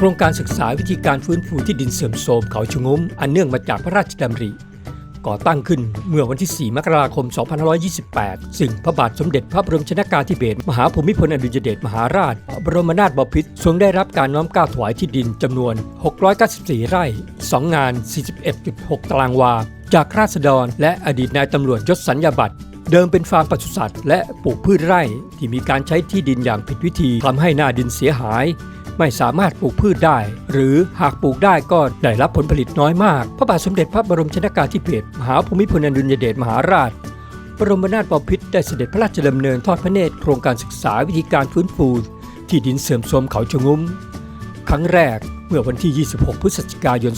โครงการศึกษาวิธีการฟื้นฟูที่ดินเสื่อมโทรมเขาชะงมอันเนื่องมาจากพระราชดำริ ก่อตั้งขึ้นเมื่อวันที่ 4 มกราคม 2528 ซึ่งพระบาทสมเด็จพระบรมชนากาธิเบศรมหาภูมิพลอดุลยเดชมหาราช บรมนาถบพิตรทรงได้รับการน้อมเกล้าถวายที่ดินจำนวน 694 ไร่ 2 งาน 41.6 ตารางวา จากราษฎร และอดีตนายตำรวจยศสัญญาบัตรเดิมเป็นฟาร์มปศุสัตว์และปลูกพืชไร่ที่มีการใช้ที่ดินอย่างผิดวิธีทำให้หน้าดินเสียหาย ไม่สามารถปลูกพืชได้ หรือหากปลูกได้ก็ได้รับผลผลิตน้อยมาก พระบาทสมเด็จพระบรมชนากาธิเบศรมหาภูมิพลอดุลยเดชมหาราชบรมนาถบพิตรได้เสด็จพระราชดำเนินทอดพระเนตรโครงการศึกษาวิธีการฟื้นฟูที่ดินเสื่อมโทรมเขาชะงุ้ม ครั้งแรกเมื่อวันที่ 26 พฤศจิกายน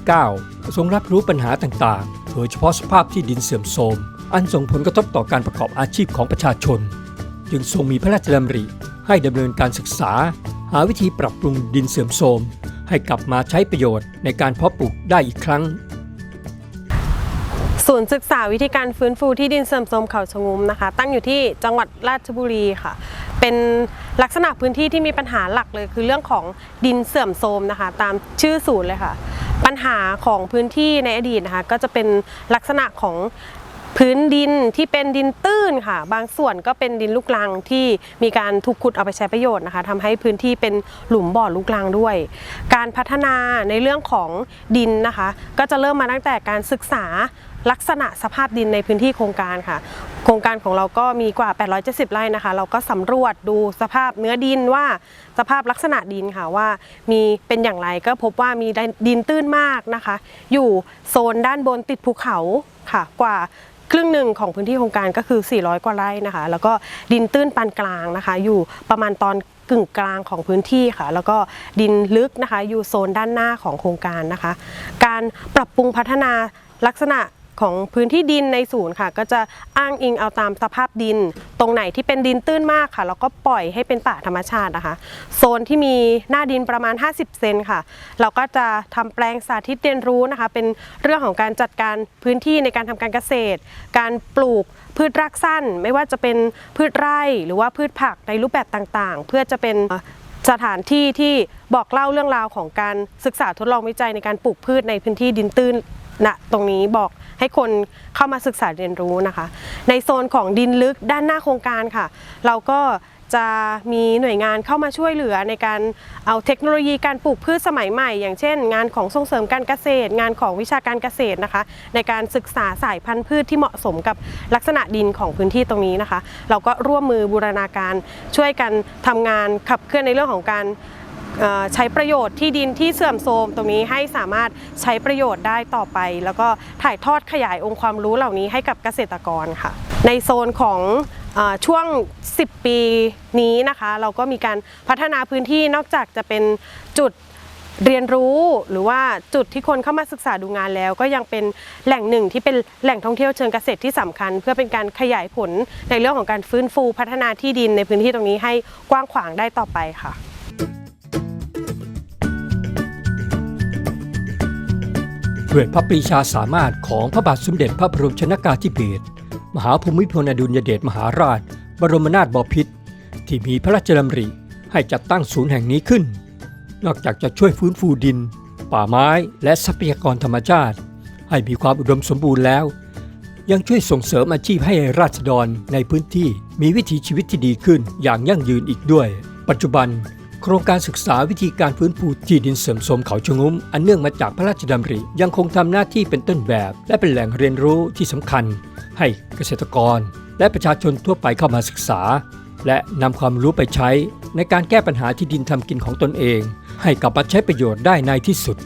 2529 ทรงรับรู้ปัญหาต่างๆ โดยเฉพาะสภาพที่ดินเสื่อมโทรม อันส่งผลกระทบต่อการประกอบอาชีพของประชาชน จึงทรงมีพระราชดำริให้ดำเนินการศึกษา หาวิธีปรับปรุงดินเสื่อมโทรมให้กลับมาใช้ประโยชน์ในการเพาะปลูกได้อีกครั้ง ศูนย์ศึกษาวิธีการฟื้นฟูที่ดินเสื่อมโทรมเขาชะงุมนะคะ ตั้งอยู่ที่จังหวัดราชบุรีค่ะ เป็นลักษณะพื้นที่ที่มีปัญหาหลักเลย คือเรื่องของดินเสื่อมโทรมนะคะ ตามชื่อศูนย์เลยค่ะ ปัญหาของพื้นที่ในอดีตนะคะ ก็จะเป็นลักษณะของ พื้นดินที่เป็นดินตื้นค่ะ บางส่วนก็เป็นดินลูกรังที่มีการถูกขุดเอาไปใช้ประโยชน์นะคะทำให้พื้นที่เป็นหลุมบ่อลูกรังด้วย การพัฒนาในเรื่องของดินนะคะ ก็จะเริ่มมาตั้งแต่การศึกษาลักษณะสภาพดินในพื้นที่โครงการค่ะ โครงการของเราก็มีกว่า 870 ไร่นะคะ เราก็สำรวจดูสภาพเนื้อดินว่าสภาพลักษณะดินค่ะว่ามีเป็นอย่างไรก็พบว่ามีดินตื้นมากนะคะ อยู่โซนด้านบนติดภูเขาค่ะกว่า ครึ่งหนึ่งของพื้นที่โครงการก็คือ 400 กว่าไร่นะคะ แล้วก็ดินตื้นปานกลางนะคะ อยู่ประมาณตอนกึ่งกลางของพื้นที่ค่ะ แล้วก็ดินลึกนะคะ อยู่โซนด้านหน้าของโครงการนะคะ การปรับปรุงพัฒนาลักษณะ ของพื้นที่ดินในศูนย์ค่ะ ก็จะอ้างอิงเอาตามสภาพดิน ตรงไหนที่เป็นดินตื้นมากค่ะเราก็ปล่อยให้เป็นป่าธรรมชาตินะคะ โซนที่มีหน้าดินประมาณ 50 เซนค่ะ เราก็จะทำแปลงสาธิตเรียนรู้นะคะ เป็นเรื่องของการจัดการพื้นที่ในการทำการเกษตร การปลูกพืชรากสั้น ไม่ว่าจะเป็นพืชไร่หรือว่าพืชผักในรูปแบบต่างๆ เพื่อจะเป็นสถานที่ที่บอกเล่าเรื่องราวของการศึกษาทดลองวิจัยในการปลูกพืชในพื้นที่ดินตื้น ณตรงนี้บอกให้คนเข้ามาศึกษาเรียนรู้นะคะ ในโซนของดินลึกด้านหน้าโครงการค่ะ เราก็จะมีหน่วยงานเข้ามาช่วยเหลือในการเอาเทคโนโลยีการปลูกพืชสมัยใหม่ อย่างเช่น งานของส่งเสริมการเกษตร งานของวิชาการเกษตรนะคะ ในการศึกษาสายพันธุ์พืชที่เหมาะสมกับลักษณะดินของพื้นที่ตรงนี้นะคะ เราก็ร่วมมือบูรณาการช่วยกันทำงานขับเคลื่อนในเรื่องของการ ใช้ประโยชน์ที่ดินที่เสื่อมโทรมตรงนี้ให้สามารถใช้ประโยชน์ได้ต่อไป แล้วก็ถ่ายทอดขยายองค์ความรู้เหล่านี้ให้กับเกษตรกรค่ะ ในโซนของอช่วง 10 ปีนี้นะคะ เราก็มีการพัฒนาพื้นที่นอกจากจะเป็นจุดเรียนรู้หรือว่าจุดที่คนเข้ามาศึกษาดูงานแล้ว ก็ยังเป็นแหล่งหนึ่งที่เป็นแหล่งท่องเที่ยวเชิงเกษตรที่สำคัญ เพื่อเป็นการขยายผลในเรื่องของการฟื้นฟูพัฒนาที่ดินในพื้นที่ตรงนี้ให้กว้างขวางได้ต่อไปค่ะ ด้วยพระปรีชาสามารถของพระบาทสมเด็จพระบรมชนากาธิเบศรมหาภูมิพลอดุลยเดชมหาราช บรมนาถบพิตรที่มีพระราชดำริให้จัดตั้งศูนย์แห่งนี้ขึ้น นอกจากจะช่วยฟื้นฟูดิน ป่าไม้และทรัพยากรธรรมชาติ ให้มีความอุดมสมบูรณ์แล้ว ยังช่วยส่งเสริมอาชีพให้ราษฎรในพื้นที่มีวิถีชีวิตที่ดีขึ้นอย่างยั่งยืนอีกด้วย ปัจจุบัน โครงการศึกษาวิธีการฟื้นฟูที่ดินเสริมโทรมเขาชงุ้ม อันเนื่องมาจากพระราชดำริ ยังคงทำหน้าที่เป็นต้นแบบ และเป็นแหล่งเรียนรู้ที่สำคัญ ให้เกษตรกร และประชาชนทั่วไปเข้ามาศึกษา และนำความรู้ไปใช้ ในการแก้ปัญหาที่ดินทำกินของตนเอง ให้กลับมาใช้ประโยชน์ได้ในที่สุด